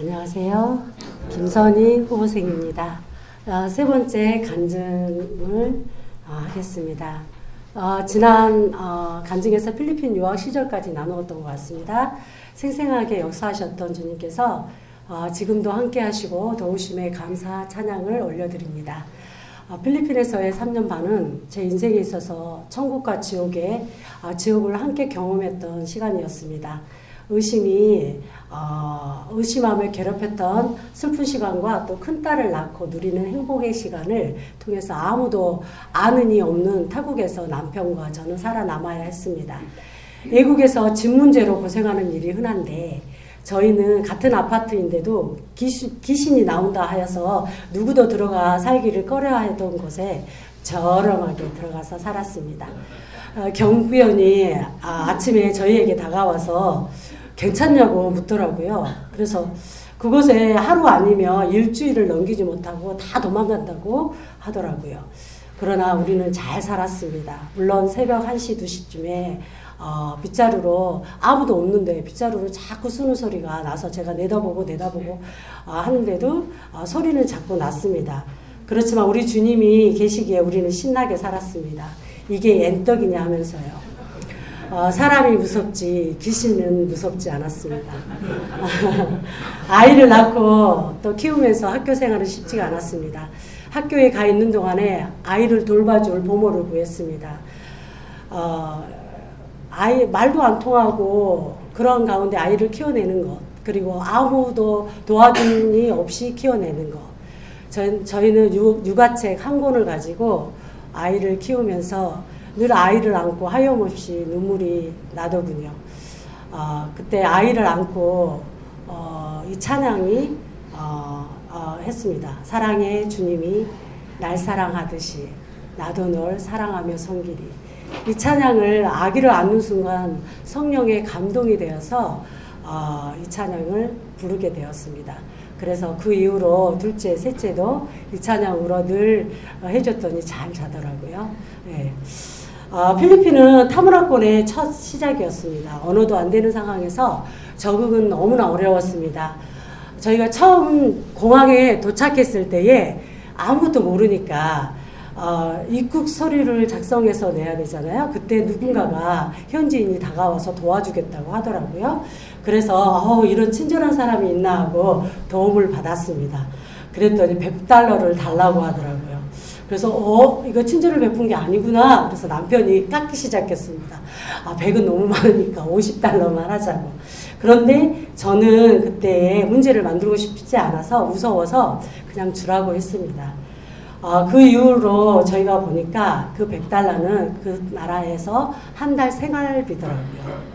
안녕하세요. 김선희 후보생입니다. 어, 세 번째 간증을 어, 하겠습니다. 어, 지난 어, 간증에서 필리핀 유학 시절까지 나누었던 것 같습니다. 생생하게 역사하셨던 주님께서 어, 지금도 함께 하시고 도우심에 감사 찬양을 올려드립니다. 어, 필리핀에서의 3년 반은 제 인생에 있어서 천국과 지옥의 어, 지옥을 함께 경험했던 시간이었습니다. 의심이 어, 의심함을 괴롭혔던 슬픈 시간과 또 큰 딸을 낳고 누리는 행복의 시간을 통해서 아무도 아는 이 없는 타국에서 남편과 저는 살아남아야 했습니다. 외국에서 집 문제로 고생하는 일이 흔한데 저희는 같은 아파트인데도 귀신, 귀신이 나온다 하여서 누구도 들어가 살기를 꺼려 하던 곳에 저렴하게 들어가서 살았습니다. 어, 경비원이 아, 아침에 저희에게 다가와서 괜찮냐고 묻더라고요. 그래서 그곳에 하루 아니면 일주일을 넘기지 못하고 다 도망간다고 하더라고요. 그러나 우리는 잘 살았습니다. 물론 새벽 1시, 2시쯤에 어, 빗자루로 아무도 없는데 빗자루로 자꾸 쓰는 소리가 나서 제가 내다보고 내다보고 어, 하는데도 어, 소리는 자꾸 났습니다. 그렇지만 우리 주님이 계시기에 우리는 신나게 살았습니다. 이게 엔떡이냐 하면서요. 어, 사람이 무섭지 귀신은 무섭지 않았습니다. 아이를 낳고 또 키우면서 학교 생활은 쉽지가 않았습니다. 학교에 가 있는 동안에 아이를 돌봐줄 보모를 구했습니다. 어, 아이 말도 안 통하고 그런 가운데 아이를 키워내는 것 그리고 아무도 도와준이 없이 키워내는 것. 저, 저희는 육, 육아책 한 권을 가지고 아이를 키우면서 늘 아이를 안고 하염없이 눈물이 나더군요. 어, 그때 아이를 안고 어, 이 찬양이 어, 어, 했습니다. 사랑해 주님이 날 사랑하듯이 나도 널 사랑하며 섬기리. 이 찬양을 아기를 안는 순간 성령의 감동이 되어서 어, 이 찬양을 부르게 되었습니다. 그래서 그 이후로 둘째, 셋째도 이 찬양으로 늘 어, 해줬더니 잘 자더라고요. 예. 어, 필리핀은 타문화권의 첫 시작이었습니다. 언어도 안 되는 상황에서 적응은 너무나 어려웠습니다. 저희가 처음 공항에 도착했을 때에 아무것도 모르니까 어, 입국 서류를 작성해서 내야 되잖아요. 그때 누군가가 현지인이 다가와서 도와주겠다고 하더라고요. 그래서 어, 이런 친절한 사람이 있나 하고 도움을 받았습니다. 그랬더니 100달러를 달라고 하더라고요. 그래서 어 이거 친절을 베푼 게 아니구나. 그래서 남편이 깎기 시작했습니다. 아 100은 너무 많으니까 50달러만 하자고. 그런데 저는 그때 문제를 만들고 싶지 않아서 무서워서 그냥 주라고 했습니다. 어, 그 이후로 저희가 보니까 그 100달러는 그 나라에서 한 달 생활비더라고요.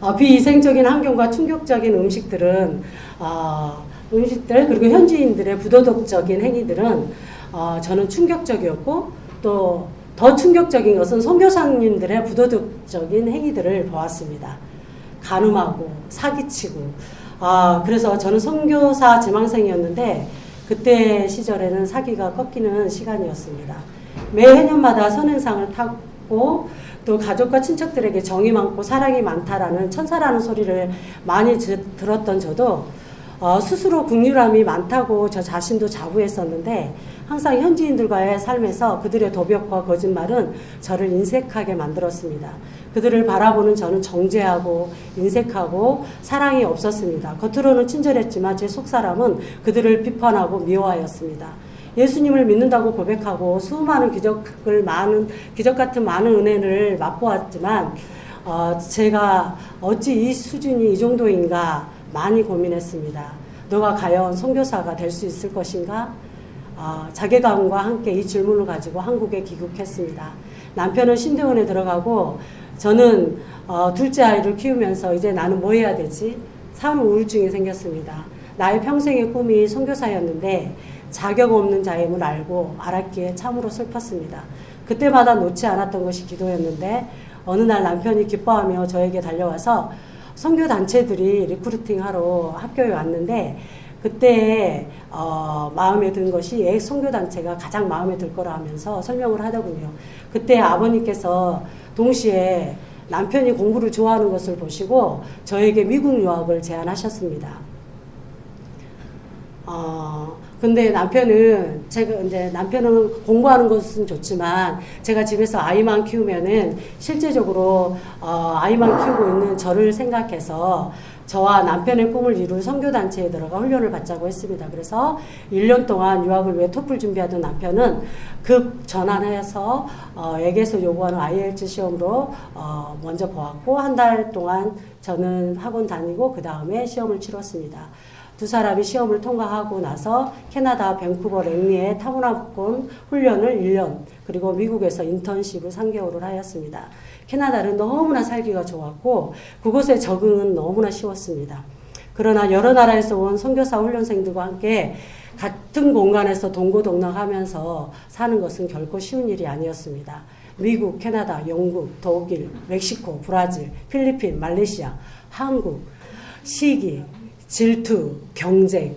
어, 비위생적인 환경과 충격적인 음식들은 어, 음식들 그리고 현지인들의 부도덕적인 행위들은 어, 저는 충격적이었고 또 더 충격적인 것은 선교사님들의 부도덕적인 행위들을 보았습니다. 간음하고 사기치고 아 그래서 저는 선교사 지망생이었는데 그때 시절에는 사기가 꺾이는 시간이었습니다. 매 해년마다 선행상을 타고 또 가족과 친척들에게 정이 많고 사랑이 많다라는 천사라는 소리를 많이 지- 들었던 저도 어, 스스로 국률함이 많다고 저 자신도 자부했었는데 항상 현지인들과의 삶에서 그들의 도벽과 거짓말은 저를 인색하게 만들었습니다. 그들을 바라보는 저는 정죄하고 인색하고 사랑이 없었습니다. 겉으로는 친절했지만 제 속사람은 그들을 비판하고 미워하였습니다. 예수님을 믿는다고 고백하고 수많은 기적을 많은 기적 같은 많은 은혜를 맛보았지만 어, 제가 어찌 이 수준이 이 정도인가 많이 고민했습니다. 너가 과연 선교사가 될 수 있을 것인가? 어, 자괴감과 함께 이 질문을 가지고 한국에 귀국했습니다. 남편은 신대원에 들어가고 저는 어, 둘째 아이를 키우면서 이제 나는 뭐 해야 되지? 삶 우울증이 생겼습니다. 나의 평생의 꿈이 선교사였는데 자격 없는 자임을 알고 알았기에 참으로 슬펐습니다. 그때마다 놓지 않았던 것이 기도였는데 어느 날 남편이 기뻐하며 저에게 달려와서 선교 단체들이 리크루팅 하러 학교에 왔는데 그때 어, 마음에 든 것이 애 선교 단체가 가장 마음에 들 거라 하면서 설명을 하더군요. 그때 아버님께서 동시에 남편이 공부를 좋아하는 것을 보시고 저에게 미국 유학을 제안하셨습니다. 어, 근데 남편은 제가 이제 남편은 공부하는 것은 좋지만 제가 집에서 아이만 키우면은 실제적으로 어, 아이만 키우고 있는 저를 생각해서 저와 남편의 꿈을 이룰 선교단체에 들어가 훈련을 받자고 했습니다. 그래서 1년 동안 유학을 위해 토플 준비하던 남편은 급 전환해서 어, 에게서 요구하는 IELTS 시험으로 어, 먼저 보았고 한 달 동안 저는 학원 다니고 그 다음에 시험을 치렀습니다. 두 사람이 시험을 통과하고 나서 캐나다 밴쿠버 랭리의 타문화권 훈련을 1년 그리고 미국에서 인턴십을 3개월을 하였습니다. 캐나다는 너무나 살기가 좋았고 그곳에 적응은 너무나 쉬웠습니다. 그러나 여러 나라에서 온 선교사 훈련생들과 함께 같은 공간에서 동고동락하면서 사는 것은 결코 쉬운 일이 아니었습니다. 미국, 캐나다, 영국, 독일, 멕시코, 브라질, 필리핀, 말레이시아, 한국, 시기, 질투, 경쟁,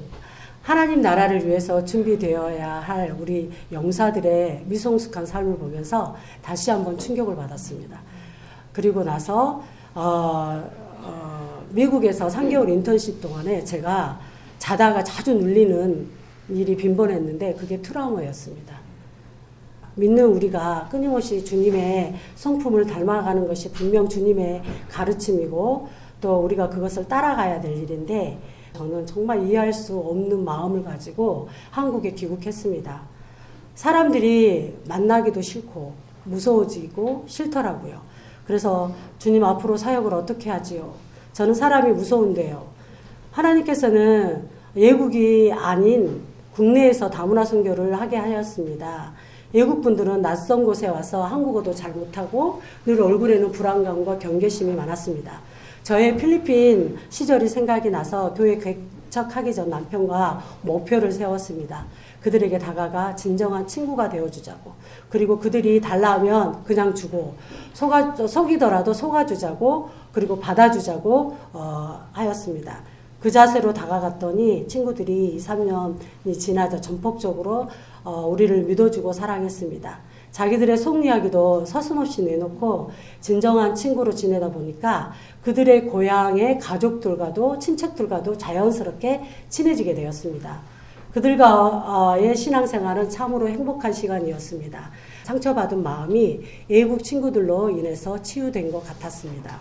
하나님 나라를 위해서 준비되어야 할 우리 영사들의 미성숙한 삶을 보면서 다시 한번 충격을 받았습니다. 그리고 나서 어, 어, 미국에서 3개월 인턴십 동안에 제가 자다가 자주 눌리는 일이 빈번했는데 그게 트라우마였습니다. 믿는 우리가 끊임없이 주님의 성품을 닮아가는 것이 분명 주님의 가르침이고 또 우리가 그것을 따라가야 될 일인데 저는 정말 이해할 수 없는 마음을 가지고 한국에 귀국했습니다. 사람들이 만나기도 싫고 무서워지고 싫더라고요. 그래서 주님 앞으로 사역을 어떻게 하지요? 저는 사람이 무서운데요. 하나님께서는 예국이 아닌 국내에서 다문화 선교를 하게 하였습니다. 외국 분들은 낯선 곳에 와서 한국어도 잘 못하고 늘 얼굴에는 불안감과 경계심이 많았습니다. 저의 필리핀 시절이 생각이 나서 교회 개척하기 전 남편과 목표를 세웠습니다. 그들에게 다가가 진정한 친구가 되어주자고. 그리고 그들이 달라 하면 그냥 주고, 속아, 속이더라도 속아주자고, 그리고 받아주자고, 어, 하였습니다. 그 자세로 다가갔더니 친구들이 2, 3년이 지나자 전폭적으로 어, 우리를 믿어주고 사랑했습니다. 자기들의 속 이야기도 서슴없이 내놓고 진정한 친구로 지내다 보니까 그들의 고향의 가족들과도 친척들과도 자연스럽게 친해지게 되었습니다. 그들과의 신앙생활은 참으로 행복한 시간이었습니다. 상처받은 마음이 외국 친구들로 인해서 치유된 것 같았습니다.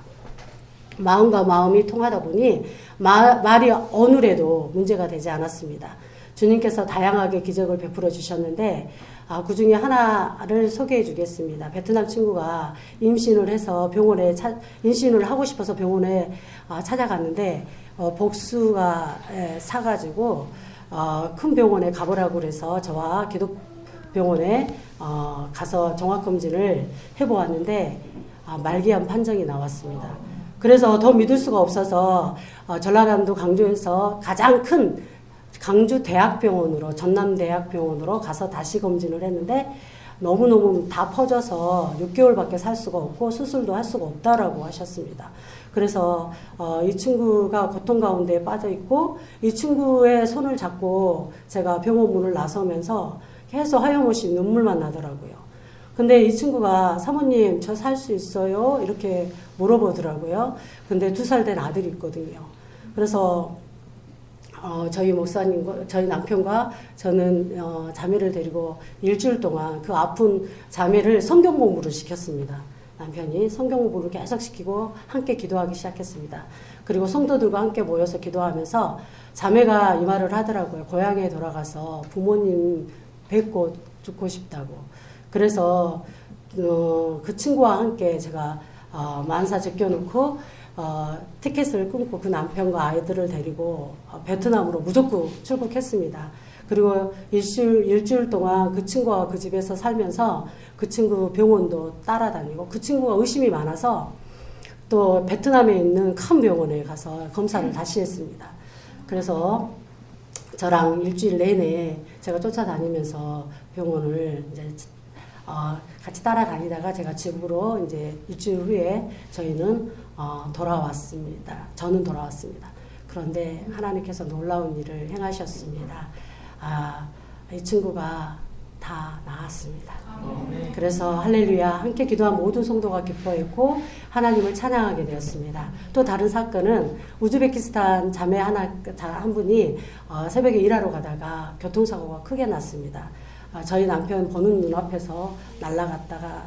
마음과 마음이 통하다 보니 마, 말이 어느래도 문제가 되지 않았습니다. 주님께서 다양하게 기적을 베풀어 주셨는데 아, 그 중에 하나를 소개해 주겠습니다. 베트남 친구가 임신을 해서 병원에 차, 임신을 하고 싶어서 병원에 아, 찾아갔는데 어, 복수가 에, 사가지고 어, 큰 병원에 가보라고 그래서 저와 기독 병원에 어, 가서 종합검진을 해보았는데 아, 말기암 판정이 나왔습니다. 그래서 더 믿을 수가 없어서 어, 전라남도 강주에서 가장 큰 강주 대학병원으로 전남 대학병원으로 가서 다시 검진을 했는데 너무너무 다 퍼져서 6개월밖에 살 수가 없고 수술도 할 수가 없다라고 하셨습니다. 그래서 어, 이 친구가 고통 가운데 빠져 있고 이 친구의 손을 잡고 제가 병원 문을 나서면서 계속 하염없이 눈물만 나더라고요. 근데 이 친구가 사모님 저 살 수 있어요? 이렇게 물어보더라고요. 근데 두 살 된 아들이 있거든요. 그래서 어, 저희 목사님과 저희 남편과 저는 어, 자매를 데리고 일주일 동안 그 아픈 자매를 성경 공부를 시켰습니다. 남편이 성경 공부를 계속 시키고 함께 기도하기 시작했습니다. 그리고 성도들과 함께 모여서 기도하면서 자매가 이 말을 하더라고요. 고향에 돌아가서 부모님 뵙고 죽고 싶다고. 그래서 어, 그 친구와 함께 제가 어, 만사 제껴놓고 어, 티켓을 끊고 그 남편과 아이들을 데리고 어, 베트남으로 무조건 출국했습니다. 그리고 일주일, 일주일 동안 그 친구와 그 집에서 살면서 그 친구 병원도 따라다니고 그 친구가 의심이 많아서 또 베트남에 있는 큰 병원에 가서 검사를 다시 했습니다. 그래서 저랑 일주일 내내 제가 쫓아다니면서 병원을 이제 어, 같이 따라다니다가 제가 집으로 이제 일주일 후에 저희는 어, 돌아왔습니다. 저는 돌아왔습니다. 그런데 하나님께서 놀라운 일을 행하셨습니다. 아, 이 친구가 다 나았습니다. 그래서 할렐루야 함께 기도한 모든 성도가 기뻐했고 하나님을 찬양하게 되었습니다. 또 다른 사건은 우즈베키스탄 자매 하나 자- 한 분이 어, 새벽에 일하러 가다가 교통사고가 크게 났습니다. 아, 저희 남편 보는 눈앞에서 날아갔다가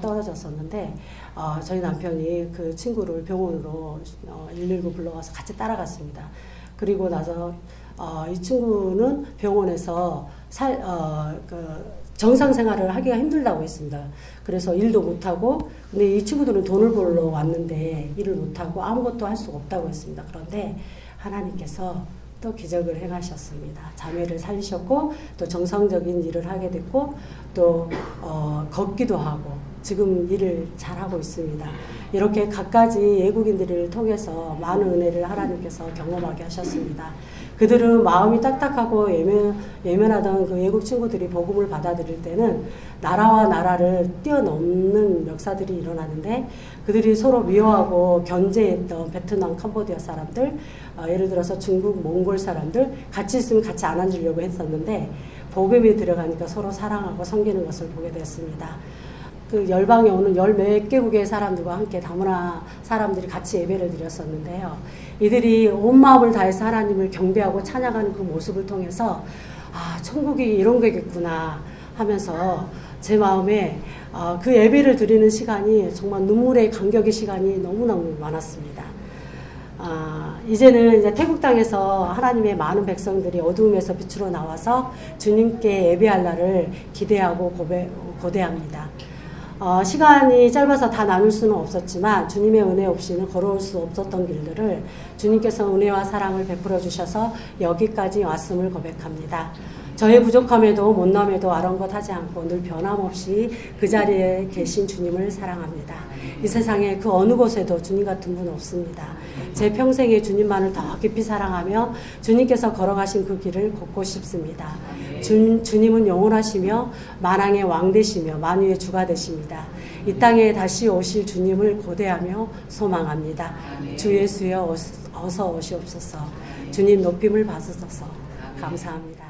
떨어졌었는데 어, 저희 남편이 그 친구를 병원으로 어, 119 불러가서 같이 따라갔습니다. 그리고 나서 어, 이 친구는 병원에서 살, 어, 그 정상 생활을 하기가 힘들다고 했습니다. 그래서 일도 못하고, 근데 이 친구들은 돈을 벌러 왔는데 일을 못하고 아무것도 할 수가 없다고 했습니다. 그런데 하나님께서 또 기적을 행하셨습니다. 자매를 살리셨고, 또 정상적인 일을 하게 됐고, 또, 어, 걷기도 하고, 지금 일을 잘하고 있습니다. 이렇게 갖가지 외국인들을 통해서 많은 은혜를 하나님께서 경험하게 하셨습니다. 그들은 마음이 딱딱하고 예면, 예면하던 그 외국 친구들이 복음을 받아들일 때는 나라와 나라를 뛰어넘는 역사들이 일어나는데 그들이 서로 미워하고 견제했던 베트남, 캄보디아 사람들, 어, 예를 들어서 중국, 몽골 사람들 같이 있으면 같이 안 앉으려고 했었는데 복음이 들어가니까 서로 사랑하고 섬기는 것을 보게 됐습니다. 그 열방에 오는 열 몇 개국의 사람들과 함께 다문화 사람들이 같이 예배를 드렸었는데요. 이들이 온 마음을 다해서 하나님을 경배하고 찬양하는 그 모습을 통해서 아, 천국이 이런 거겠구나 하면서 제 마음에 어, 그 예배를 드리는 시간이 정말 눈물의 감격의 시간이 너무너무 많았습니다. 아, 이제는 이제 태국 땅에서 하나님의 많은 백성들이 어두움에서 빛으로 나와서 주님께 예배할 날을 기대하고 고배, 고대합니다. 어, 시간이 짧아서 다 나눌 수는 없었지만 주님의 은혜 없이는 걸어올 수 없었던 길들을 주님께서 은혜와 사랑을 베풀어 주셔서 여기까지 왔음을 고백합니다. 저의 부족함에도 못남에도 아랑곳하지 않고 늘 변함없이 그 자리에 계신 주님을 사랑합니다. 이 세상에 그 어느 곳에도 주님 같은 분 없습니다. 제 평생에 주님만을 더 깊이 사랑하며 주님께서 걸어가신 그 길을 걷고 싶습니다. 주, 주님은 영원하시며 만왕의 왕 되시며 만유의 주가 되십니다. 이 땅에 다시 오실 주님을 고대하며 소망합니다. 주 예수여 어서 오시옵소서. 주님 높임을 받으소서. 감사합니다.